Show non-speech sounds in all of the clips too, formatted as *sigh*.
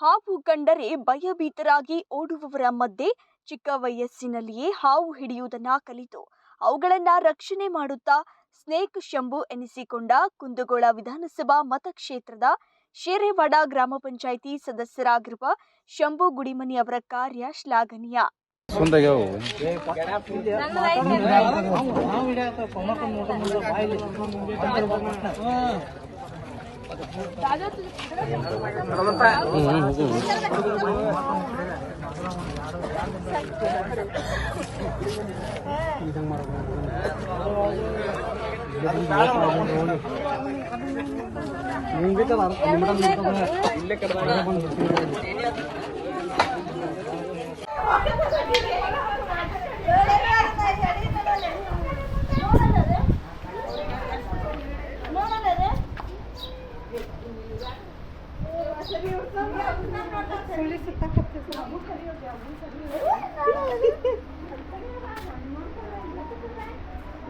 ಹಾವು ಕಂಡರೆ ಭಯಭೀತರಾಗಿ ಓಡುವವರ ಮಧ್ಯೆ ಚಿಕ್ಕ ವಯಸ್ಸಿನಲ್ಲಿಯೇ ಹಾವು ಹಿಡಿಯುವುದನ್ನ ಕಲಿತು. ಅವುಗಳನ್ನ ರಕ್ಷಣೆ ಮಾಡುತ್ತಾ ಸ್ನೇಕ್ ಶಂಭು ಎನಿಸಿಕೊಂಡ ಕುಂದಗೋಳ ವಿಧಾನಸಭಾ ಮತಕ್ಷೇತ್ರದ ಶೇರೆವಾಡ ಗ್ರಾಮ ಪಂಚಾಯಿತಿ ಸದಸ್ಯರಾಗಿರುವ ಶಂಭು ಗುಡಿಮನಿ ಅವರ ಕಾರ್ಯ ಶ್ಲಾಘನೀಯ. ಇಲ್ಲೇ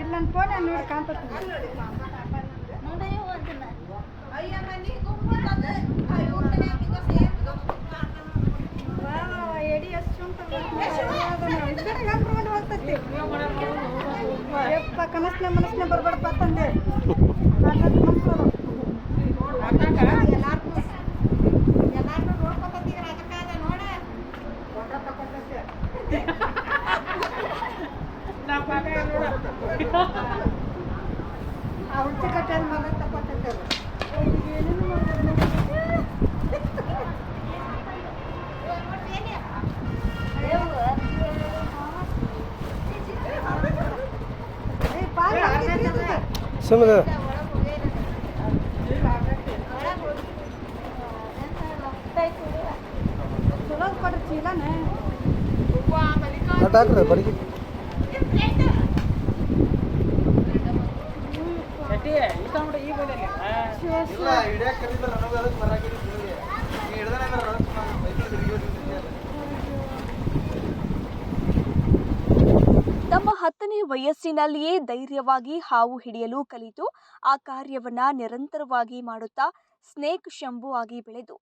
ಇಲ್ಲ ಫೋನ್ ನೋಡಿ. ಕಾಣ್ತದೆ ಎಡಿ ಎಷ್ಟು ಯಪ್ಪ ಕನಸ್ನೆ ಮನಸ್ನೆ ಬರ್ಬಾರ್ದಪ್ಪ *laughs* ತಂದೆ ಅವ್ರ ಕಟ್ಟದ ಮಗ ತಗೊಳ್ತಾರೆ ಸುಮ್ಮನೆ ಚಲೋ ಕೊಡ್ರಿ ಚೀಲನೇ ಕಟ್ ಹಾಕ್ರಿ ಬಡಗಿ. ತಮ್ಮ ಹತ್ತನೇ ವಯಸ್ಸಿನಲ್ಲಿಯೇ ಧೈರ್ಯವಾಗಿ ಹಾವು ಹಿಡಿಯಲು ಕಲಿತು ಆ ಕಾರ್ಯವನ್ನ ನಿರಂತರವಾಗಿ ಮಾಡುತ್ತಾ ಸ್ನೇಕ್ ಶಂಭು ಆಗಿ ಬೆಳೆದು.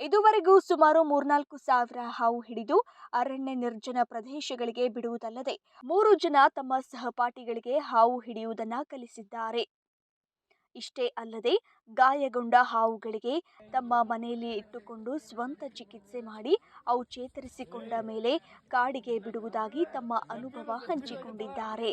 ಇದುವರೆಗೂ ಸುಮಾರು ಮೂರ್ನಾಲ್ಕು ಸಾವಿರ ಹಾವು ಹಿಡಿದು ಅರಣ್ಯ ನಿರ್ಜನ ಪ್ರದೇಶಗಳಿಗೆ ಬಿಡುವುದಲ್ಲದೆ ಮೂರು ಜನ ತಮ್ಮ ಸಹಪಾಠಿಗಳಿಗೆ ಹಾವು ಹಿಡಿಯುವುದನ್ನ ಕಲಿಸಿದ್ದಾರೆ. ಇಷ್ಟೇ ಅಲ್ಲದೆ ಗಾಯಗೊಂಡ ಹಾವುಗಳಿಗೆ ತಮ್ಮ ಮನೆಯಲ್ಲಿ ಇಟ್ಟುಕೊಂಡು ಸ್ವಂತ ಚಿಕಿತ್ಸೆ ಮಾಡಿ ಅವು ಚೇತರಿಸಿಕೊಂಡ ಮೇಲೆ ಕಾಡಿಗೆ ಬಿಡುವುದಾಗಿ ತಮ್ಮ ಅನುಭವ ಹಂಚಿಕೊಂಡಿದ್ದಾರೆ.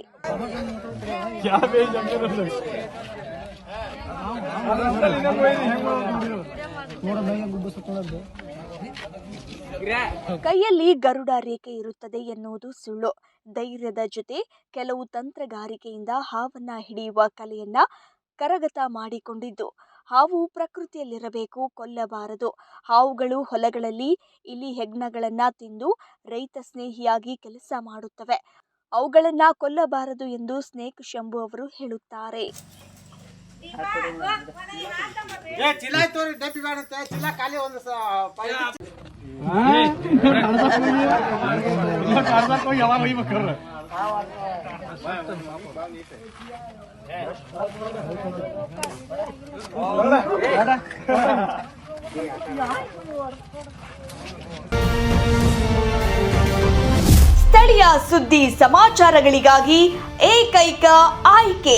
ಕೈಯಲ್ಲಿ ಗರುಡ ರೇಖೆ ಇರುತ್ತದೆ ಎನ್ನುವುದು ಸುಳ್ಳು. ಧೈರ್ಯದ ಜೊತೆ ಕೆಲವು ತಂತ್ರಗಾರಿಕೆಯಿಂದ ಹಾವನ್ನ ಹಿಡಿಯುವ ಕಲೆಯನ್ನ ಕರಗತ ಮಾಡಿಕೊಂಡಿದ್ದು. ಹಾವು ಪ್ರಕೃತಿಯಲ್ಲಿರಬೇಕು, ಕೊಲ್ಲಬಾರದು. ಹಾವುಗಳು ಹೊಲಗಳಲ್ಲಿ ಇಲಿ ಹೆಗ್ನಗಳನ್ನು ತಿಂದು ರೈತ ಸ್ನೇಹಿಯಾಗಿ ಕೆಲಸ ಮಾಡುತ್ತವೆ. ಅವುಗಳನ್ನ ಕೊಲ್ಲಬಾರದು ಎಂದು ಸ್ನೇಕ್ ಶಂಭು ಅವರು ಹೇಳುತ್ತಾರೆ. ಏ ಚೀಲ ಆಯ್ತು ರೀ ಡಬ್ಬಿ ಬೇಡತ್ತೆ ಚೀಲ ಖಾಲಿ ಒಂದು ಸ ಪಾಕಿಟ್ ಸ್ಥಳೀಯ ಸುದ್ದಿ ಸಮಾಚಾರಗಳಿಗಾಗಿ ಏಕೈಕ ಆಯ್ಕೆ.